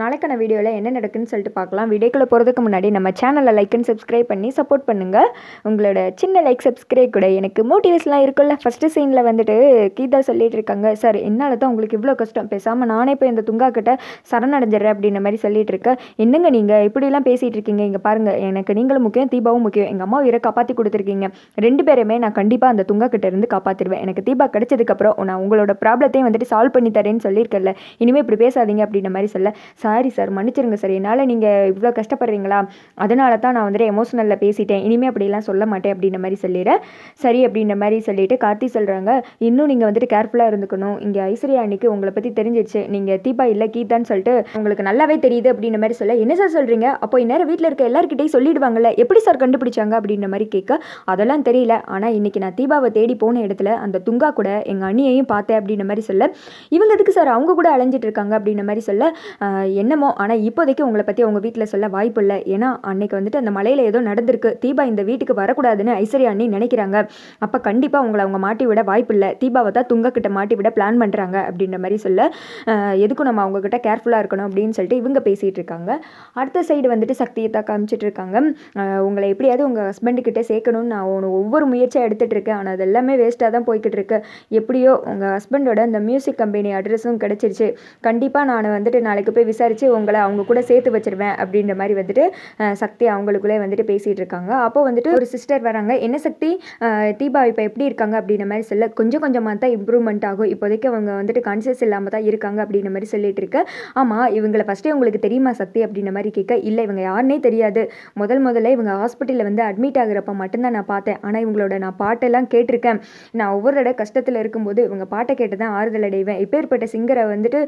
நாளைக்கான வீடியோவில் என்ன நடக்குன்னு சொல்லிட்டு பார்க்கலாம். வீடியோக்குள்ளே போகிறதுக்கு முன்னாடி நம்ம சேனலை லைக் அண்ட் சப்ஸ்கிரைப் பண்ணி சப்போர்ட் பண்ணுங்கள் உங்களோட சின்ன லைக் சப்ஸ்கிரைப் கூட எனக்கு மோட்டிவேஷன்லாம் இருக்குல்ல ஃபஸ்ட்டு சீனில் வந்துட்டு கீதா சொல்லிட்டு இருக்காங்க சார் என்னால் தான் உங்களுக்கு இவ்வளோ கஷ்டம். பேசாமல் நானே போய் இந்த துங்கா கிட்ட சரணடைஞ்சிடறேன் அப்படின்ற மாதிரி சொல்லிட்டு இருக்கேன் என்னங்க நீங்கள் இப்படிலாம் பேசிகிட்டு இருக்கீங்க. இங்கே பாருங்கள் எனக்கு நீங்களும் முக்கியம் தீபாவும் முக்கியம். எங்கள் அம்மா உயிரை காப்பாற்றி கொடுத்துருக்கீங்க. ரெண்டு பேருமே நான் கண்டிப்பாக அந்த துங்கா கிட்ட இருந்து காப்பாற்றிடுவேன் எனக்கு தீபா கிடைச்சதுக்கப்புறம் நான் உங்களோட ப்ராப்ளத்தையும் வந்துட்டு சால்வ் பண்ணி தரேன்னு சொல்லியிருக்கல இனிமேல் இப்படி பேசாதீங்க அப்படின்ற மாதிரி சொல்ல. சாரி சார் மன்னிச்சிருங்க சார் என்னால் நீங்கள் இவ்வளோ கஷ்டப்படுறீங்களா? அதனால தான் நான் வந்துட்டு எமோஷனலில் பேசிட்டேன். இனிமேல் அப்படிலாம் சொல்ல மாட்டேன் அப்படின்ற மாதிரி சொல்லிடுறேன் சரி அப்படின்ற மாதிரி சொல்லிட்டு கார்த்தி சொல்கிறாங்க இன்னும் நீங்கள் வந்துட்டு கேர்ஃபுல்லாக இருந்துக்கணும். இங்கே ஐஸ்வர்யா அன்னைக்கு உங்களை பற்றி தெரிஞ்சிச்சு. நீங்கள் தீபா இல்லை கீதான்னு சொல்லிட்டு உங்களுக்கு நல்லாவே தெரியுது அப்படின்ற மாதிரி சொல்ல. என்ன சார் சொல்கிறீங்க அப்போ இந்நேரம் வீட்டில் இருக்க எல்லாருக்கிட்டையும் சொல்லிடுவாங்கல்ல. எப்படி சார் கண்டுபிடிச்சாங்க அப்படின்ற மாதிரி கேட்க. அதெல்லாம் தெரியல. ஆனால் இன்னைக்கு நான் தீபாவை தேடி போன இடத்துல அந்த துங்கா கூட எங்கள் அண்ணியையும் பார்த்தேன் அப்படின்ற மாதிரி சொல்ல. இவங்க எதுக்கு சார் அவங்க கூட அலைஞ்சிட்டு இருக்காங்க அப்படின்ற மாதிரி சொல்ல. என்னமோ ஆனால் இப்போதைக்கு உங்களை பற்றி அவங்க வீட்டில் சொல்ல வாய்ப்பு இல்லை. ஏன்னா அன்னைக்கு வந்துட்டு அந்த மலையில் ஏதோ நடந்திருக்கு. தீபா இந்த வீட்டுக்கு வரக்கூடாதுன்னு ஐஸ்வர்யா அண்ணி நினைக்கிறாங்க. அப்போ கண்டிப்பாக உங்களை அவங்க மாட்டி விட வாய்ப்பு இல்லை. தீபாவை தான் துங்கக்கிட்ட மாட்டி விட பிளான் பண்ணுறாங்க அப்படின்ற மாதிரி சொல்ல எதுக்கும் நம்ம அவங்கக்கிட்ட கேர்ஃபுல்லாக இருக்கணும் அப்படின்னு சொல்லிட்டு இவங்க பேசிகிட்டு இருக்காங்க. அடுத்த சைடு வந்துட்டு சக்தியை தான் காமிச்சிட்டு இருக்காங்க. உங்களை எப்படியாவது உங்கள் ஹஸ்பண்டு சேர்க்கணும்னு நான் ஒன்று ஒவ்வொரு முயற்சியாக எடுத்துகிட்டு இருக்கேன். ஆனால் அது எல்லாமே வேஸ்ட்டாக தான் போய்கிட்டு இருக்கு. எப்படியோ உங்கள் ஹஸ்பண்டோட அந்த மியூசிக் கம்பெனி அட்ரஸும் கிடச்சிருச்சு. கண்டிப்பாக நான் வந்துட்டு நாளைக்கு போய் விசாரித்து உங்களை அவங்க கூட சேர்த்து வச்சிருவேன் அப்படின்ற மாதிரி வந்துட்டு சக்தி அவங்களுக்குள்ளே வந்துட்டு பேசிகிட்டு இருக்காங்க. அப்போ வந்துட்டு ஒரு சிஸ்டர் வராங்க. என்ன சக்தி? தீபா இப்போ எப்படி இருக்காங்க அப்படின்ற மாதிரி சொல்ல கொஞ்சம் கொஞ்சமாக தான் இம்ப்ரூவ்மெண்ட் ஆகும். இப்போதைக்கு அவங்க வந்துட்டு கான்சியஸ் இல்லாமல் தான் இருக்காங்க அப்படின்ற மாதிரி சொல்லிட்டு இருக்க. ஆமாம் இவங்களை ஃபஸ்ட்டே உங்களுக்கு தெரியுமா சக்தி அப்படின்ற மாதிரி கேட்க இல்லை இவங்க யாருனே தெரியாது. முதல் முதல்ல இவங்க ஹாஸ்பிட்டலில் வந்து அட்மிட் ஆகுறப்ப மட்டும்தான் நான் பார்த்தேன். ஆனால் இவங்களோட நான் பாட்டெல்லாம் கேட்டிருக்கேன். நான் ஒவ்வொரு தடவை கஷ்டத்தில் இருக்கும்போது இவங்க பாட்டை கேட்டு தான் ஆறுதல் அடைவேன். இப்பேற்பட்ட சிங்கரை வந்துட்டு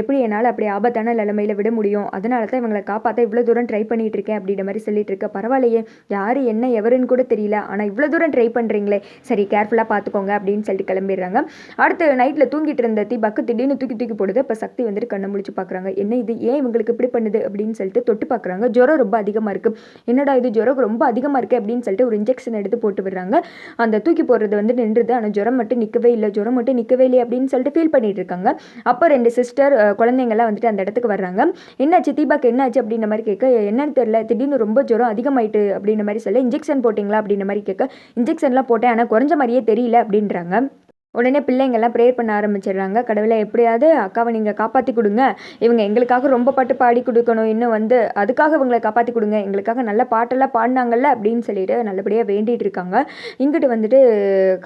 எப்படி என்னால் அப்படி ஆபத்தான நிலைமையில விட முடியும். அதனால தான் இவங்களை காப்பாற்ற இவ்வளோ தூரம் ட்ரை பண்ணிட்டு இருக்கேன் அப்படின்ற மாதிரி சொல்லிட்டு இருக்க பரவாயில்லையே. யார் என்ன எவருன்னு கூட தெரியல. ஆனால் இவ்வளோ தூரம் ட்ரை பண்ணுறீங்களே சரி கேர்ஃபுல்லாக பார்த்துக்கோங்க அப்படின்னு சொல்லிட்டு கிளம்பிடுறாங்க. அடுத்து நைட்டில் தூங்கிட்டு இருந்த தீபாக்கு திடீர்னு தூக்கி தூக்கி போடுது. இப்போ சக்தி வந்துட்டு கண்ணை முடிச்சு பார்க்குறாங்க என்ன இது? ஏன் இவங்களுக்கு இப்படி பண்ணுது? அப்படின்னு சொல்லிட்டு தொட்டு பார்க்குறாங்க ஜுரம் ரொம்ப அதிகமாக இருக்குது என்னடா இது? ஜுரம் ரொம்ப அதிகமாக இருக்குது அப்படின்னு சொல்லிட்டு ஒரு இன்ஜெக்ஷன் எடுத்து போட்டு விடுறாங்க. அந்த தூக்கி போடுறது வந்து நின்றுது. ஆனால் ஜுரம் மட்டும் நிற்கவே இல்லை. ஜுரம் மட்டும் நிற்கவே இல்லை அப்படின்னு சொல்லிட்டு ஃபீல் பண்ணிட்டு இருக்காங்க. அப்போ ரெண்டு சிஸ்டர் குழந்தைங்கள்லாம் வந்துட்டு அந்த இடத்துக்கு வர்றாங்க என்னாச்சு? தீபாக்கு என்னாச்சு? அப்படின்ற மாதிரி கேட்க என்னன்னு தெரியல. திடீர்னு ரொம்ப ஜுரம் அதிகமாயிட்டு அப்படின்ற மாதிரி சொல்ல இன்ஜெக்ஷன் போட்டிங்களா? அப்படின்ற மாதிரி கேட்க இன்ஜெக்ஷன்லாம் போட்டேன். ஆனால் குறைஞ்ச மாதிரியே தெரியல அப்படின்றாங்க. உடனே பிள்ளைங்கள்லாம் ப்ரேயர் பண்ண ஆரம்பிச்சிடுறாங்க. கடவுளை எப்படியாவது அக்காவை நீங்கள் காப்பாற்றி கொடுங்க. இவங்க எங்களுக்காக ரொம்ப பாட்டு பாடி கொடுக்கணும். இன்னும் வந்து அதுக்காக இவங்களை காப்பாற்றி கொடுங்க. எங்களுக்காக நல்ல பாட்டெல்லாம் பாடினாங்கல்ல அப்படின்னு சொல்லிட்டு நல்லபடியாக வேண்டிகிட்டு இருக்காங்க. இங்கிட்டு வந்துட்டு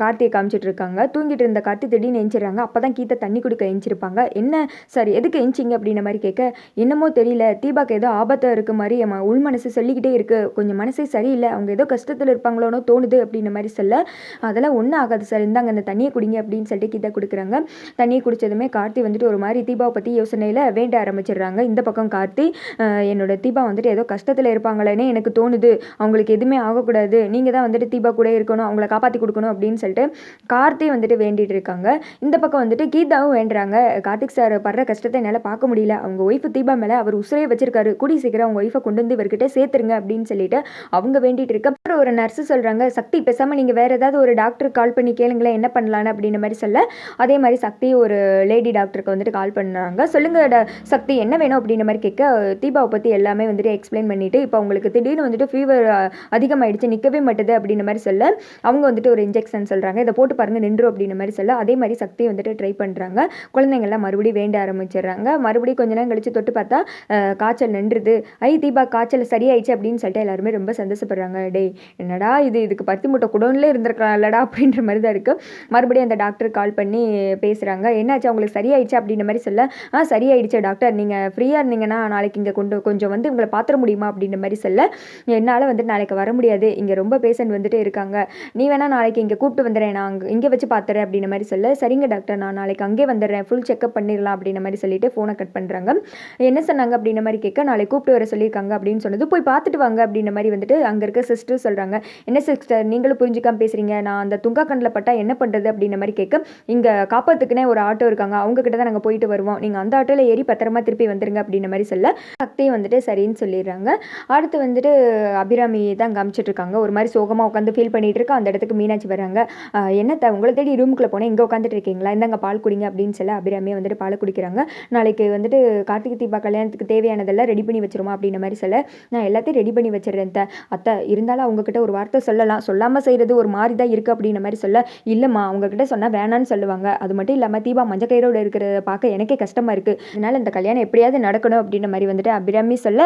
கார்த்தியை காமிச்சிட்டு இருக்காங்க. தூங்கிட்டு இருந்த கார்த்தி திடீர்னு எஞ்சிடுறாங்க அப்போ தான் கீத்த தண்ணி கொடுக்க எஞ்சிருப்பாங்க என்ன சார் எதுக்கு எஞ்சிங்க அப்படின்ற மாதிரி கேட்க என்னமோ தெரியல. தீபாக்கு ஏதோ ஆபத்தம் இருக்க மாதிரி என் உள் மனசு சொல்லிக்கிட்டே இருக்குது கொஞ்சம் மனசே சரியில்லை. அவங்க ஏதோ கஷ்டத்தில் இருப்பாங்களோனோ தோணுது அப்படின்ற மாதிரி சொல்ல அதெல்லாம் ஒன்றும் ஆகாது சார். இந்தாங்க அந்த தண்ணியை குடிங்க. அப்படின்னு சொல்லிட்டு கீதா கொடுக்குறாங்க. தண்ணியை குடிச்சதுமே கார்த்தி வந்துட்டு ஒரு மாதிரி தீபாவை பற்றி யோசனையில் வேண்ட ஆரம்பிச்சிடுறாங்க. இந்த பக்கம் கார்த்தி என்னோட தீபா வந்துட்டு ஏதோ கஷ்டத்தில் இருப்பாங்களேன்னு எனக்கு தோணுது. அவங்களுக்கு எதுவுமே ஆகக்கூடாது. நீங்கள் தான் வந்துட்டு தீபா கூட இருக்கணும் அவங்கள காப்பாற்றி கொடுக்கணும் அப்படின்னு சொல்லிட்டு கார்த்தி வந்துட்டு வேண்டிட்டு இருக்காங்க. இந்த பக்கம் வந்துட்டு கீதாவும் வேண்டுறாங்க. கார்த்திக் சார் படுற கஷ்டத்தை என்னால் பார்க்க முடியல. அவங்க ஒய்ஃபு தீபா மேலே அவர் உசுரே வச்சிருக்காரு. கூடி சீக்கிரம் அவங்க ஒய்ஃபை கொண்டு வந்து இவர்கிட்ட சேர்த்துருங்க அப்படின்னு சொல்லிட்டு அவங்க வேண்டிட்டு இருக்க. அப்புறம் ஒரு நர்ஸு சொல்கிறாங்க சக்தி பேசாமல் நீங்கள் வேறு ஏதாவது ஒரு டாக்டர் கால் பண்ணி கேளுங்களேன் என்ன பண்ணலான்னு அப்படின்ற மாதிரி சொல்ல. அதே மாதிரி சக்தி ஒரு லேடி டாக்டருக்கு வந்துட்டு கால் பண்ணுறாங்க. சொல்லுங்க சக்தி என்ன வேணும் அப்படின்ற மாதிரி கேட்க தீபாவை பற்றி எல்லாமே வந்துட்டு எக்ஸ்பிளைன் பண்ணிட்டு இப்போ அவங்களுக்கு திடீர்னு வந்துட்டு ஃபீவர் அதிகமாயிடுச்சு நிற்கவே மாட்டுது அப்படின்ற மாதிரி சொல்ல. அவங்க வந்துட்டு ஒரு இன்ஜெக்ஷன் சொல்கிறாங்க இதை போட்டு பாருங்க நின்று அப்படின்ற மாதிரி சொல்ல. அதே மாதிரி சக்தி வந்துட்டு ட்ரை பண்ணுறாங்க குழந்தைங்கள்லாம் மறுபடியும் வேண்ட ஆரம்பிச்சிடுறாங்க. மறுபடியும் கொஞ்ச நேரம் கழிச்சு தொட்டு பார்த்தா காய்ச்சல் நின்றுது. ஐ தீபா காய்ச்சல் சரியாயிடுச்சு அப்படின்னு சொல்லிட்டு எல்லாருமே ரொம்ப சந்தோஷப்படுறாங்க. டே என்னடா இது இதுக்கு பருத்தி மூட்டை குடோன்லே இருந்திருக்கலாம்லடா அப்படின்ற மாதிரி தான் இருக்குது மறுபடியும் அந்த டாக்டர் கால் பண்ணி பேசுகிறாங்க என்னாச்சு? அவங்களுக்கு சரியாயிடுச்சு? அப்படின்ற மாதிரி சொல்ல ஆ சரியாயிடுச்சு டாக்டர். நீங்கள் ஃப்ரீயாக இருந்தீங்கன்னா நாளைக்கு இங்கே கொண்டு கொஞ்சம் வந்து உங்களை பார்த்துட முடியுமா? அப்படின்ற மாதிரி சொல்ல என்னால் வந்துட்டு நாளைக்கு வர முடியாது. இங்கே ரொம்ப பேஷண்ட் வந்துட்டு இருக்காங்க. நீ வேணால் நாளைக்கு இங்கே கூப்பிட்டு வந்துடுறேன். நான் அங்கே இங்கே வச்சு பார்த்துறேன் அப்படின்ற மாதிரி சொல்ல சரிங்க டாக்டர். நான் நாளைக்கு அங்கே வந்துடுறேன். ஃபுல் செக்அப் பண்ணிடலாம். அப்படின்ற மாதிரி சொல்லிட்டு ஃபோனை கட் பண்ணுறாங்க என்ன சொன்னாங்க? அப்படின்ற மாதிரி கேட்க நாளைக்கு கூப்பிட்டு வர சொல்லியிருக்காங்க. அப்படின்னு சொன்னது போய் பார்த்துட்டு வாங்க. அப்படின்ற மாதிரி வந்துட்டு அங்கே இருக்க சிஸ்டர் சொல்கிறாங்க என்ன சிஸ்டர் நீங்களும் புரிஞ்சுக்காம பேசுகிறீங்க நான் அந்த துங்கா கண்ணில் பட்டால் என்ன பண்ணுறது அப்படின்ற மாதிரி மாதிரி கேட்க இங்கே காப்பாற்றுக்குனே ஒரு ஆட்டோ இருக்காங்க. அவங்க கிட்ட தான் நாங்கள் போயிட்டு வருவோம். நீங்கள் அந்த ஆட்டோவில் ஏறி பத்திரமா திருப்பி வந்துருங்க அப்படின்ற மாதிரி சொல்ல சக்தியும் வந்துட்டு சரின்னு சொல்லிடுறாங்க. அடுத்து வந்துட்டு அபிராமி தான் காமிச்சிட்ருக்காங்க ஒரு மாதிரி சோகமாக உட்காந்து ஃபீல் பண்ணிகிட்டு இருக்கா. அந்த இடத்துக்கு மீனாட்சி வர்றாங்க. என்னத்தை என்னத்த உங்களை தேடி ரூமுக்குள்ளே போனேன். இங்கே உட்காந்துட்டு இருக்கீங்களா? இந்தாங்க பால் குடிங்க அப்படின்னு சொல்ல அபிராமியை வந்துட்டு பால் குடிக்கிறாங்க. நாளைக்கு வந்துட்டு கார்த்திகை தீபா கல்யாணத்துக்கு தேவையானதெல்லாம் ரெடி பண்ணி வச்சிருமா அப்படின்ற மாதிரி சொல்ல நான் எல்லாத்தையும் ரெடி பண்ணி வச்சிடுறேன் அத்தை. இருந்தாலும் அவங்கக்கிட்ட ஒரு வார்த்தை சொல்லலாம். சொல்லாமல் செய்கிறது ஒரு மாதிரி தான் இருக்குது அப்படின்ற மாதிரி சொல்ல இல்லைம்மா அவங்கக்கிட்ட சொன்னால் வேணான்னு சொல்லுவாங்க. அது மட்டும் இல்லாமல் தீபா மஞ்ச கயிறோடு இருக்கிறத பார்க்க எனக்கே கஷ்டமாக இருக்குது அதனால் இந்த கல்யாணம் எப்படியாவது நடக்கணும் அப்படின்ற மாதிரி வந்துட்டு அபிராமி சொல்ல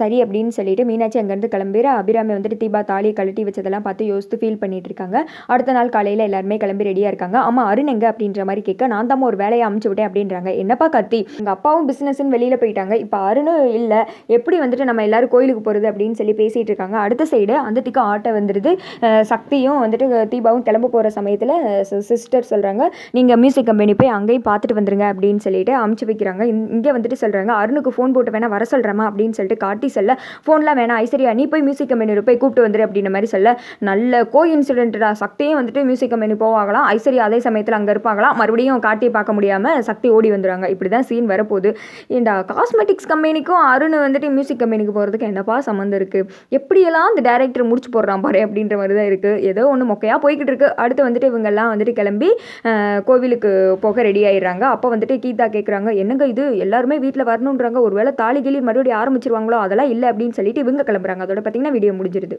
சரி அப்படின்னு சொல்லிட்டு மீனாட்சி அங்கேருந்து கிளம்பிற அபிராமி வந்துட்டு தீபா தாலியை கழட்டி வச்சதெல்லாம் பார்த்து யோசித்து ஃபீல் பண்ணிட்டு இருக்காங்க. அடுத்த நாள் காலையில் எல்லாருமே கிளம்பி ரெடியாக இருக்காங்க. ஆமாம் அருண் எங்க? அப்படின்ற மாதிரி கேட்க நான் தான் ஒரு வேலையை அமுச்சு விட்டேன் அப்படின்றாங்க. என்னப்பா கத்தி எங்கள் அப்பாவும் பிஸ்னஸ்ன்னு வெளியில் போயிட்டாங்க. இப்போ அருணும் இல்லை. எப்படி வந்துட்டு நம்ம எல்லாரும் கோயிலுக்கு போகிறது அப்படின்னு சொல்லி பேசிகிட்டு இருக்காங்க. அடுத்த சைடு அந்த திக்கு ஆட்டை வந்துடுது சக்தியும் வந்துட்டு தீபாவும் கிளம்ப போகிற சமயத்தில் சிஸ்டர் சொல்கிறாங்க நீங்கள் மியூசிக் கம்பெனி போய் அங்கேயும் பார்த்துட்டு வந்துருங்க அப்படின்னு சொல்லிட்டு அமுச்சு வைக்கிறாங்க. இங்கே வந்துட்டு சொல்கிறாங்க அருணுக்கு ஃபோன் போட்டு வேணா வர சொல்கிறேமா அப்படின்னு சொல்லிட்டு காட்டி சொல்ல ஃபோன்லாம் வேணாம் ஐஸ்வர்யா நீ போய் மியூசிக் கம்பெனி போய் கூப்பிட்டு வந்துரு அப்படின்ற மாதிரி சொல்ல நல்ல கோ இன்சிடென்ட்டாக சக்தியும் வந்துட்டு மியூசிக் கம்பெனி போவாங்களாம் ஐஸ்வர்யா அதே சமயத்தில் அங்கே இருப்பாங்களாம் மறுபடியும் காட்டி பார்க்க முடியாமல் சக்தி ஓடி வந்துடுவாங்க இப்படி தான் சீன் வரப்போகுது இந்த காஸ்மெட்டிக்ஸ் கம்பெனிக்கும் அருண் வந்துட்டு மியூசிக் கம்பெனிக்கு போகிறதுக்கு என்னப்பா சம்மந்தம் இருக்குது எப்படியெல்லாம் அந்த டேரக்டர் முடிச்சு போடுறான் பாரு அப்படின்ற மாதிரி தான் இருக்குது ஏதோ ஒன்று மொக்கையாக போய்கிட்டு இருக்கு. அடுத்து வந்துட்டு இவங்கெல்லாம் வந்துட்டு கிளம்பி கோவிலுக்கு போக ரெடி ஆயிடுறாங்க. அப்போ வந்துட்டு கீதா கேட்குறாங்க என்னங்க இது? எல்லாருமே வீட்டில் வரணுன்றாங்க ஒருவேளை தாலி கிளி மறுபடியும் ஆரம்பிச்சிருவாங்களோ? அதெல்லாம் இல்லை அப்படின்னு சொல்லிட்டு இவங்க கிளம்புறாங்க. அதோட பார்த்தீங்கன்னா வீடியோ முடிஞ்சிருது.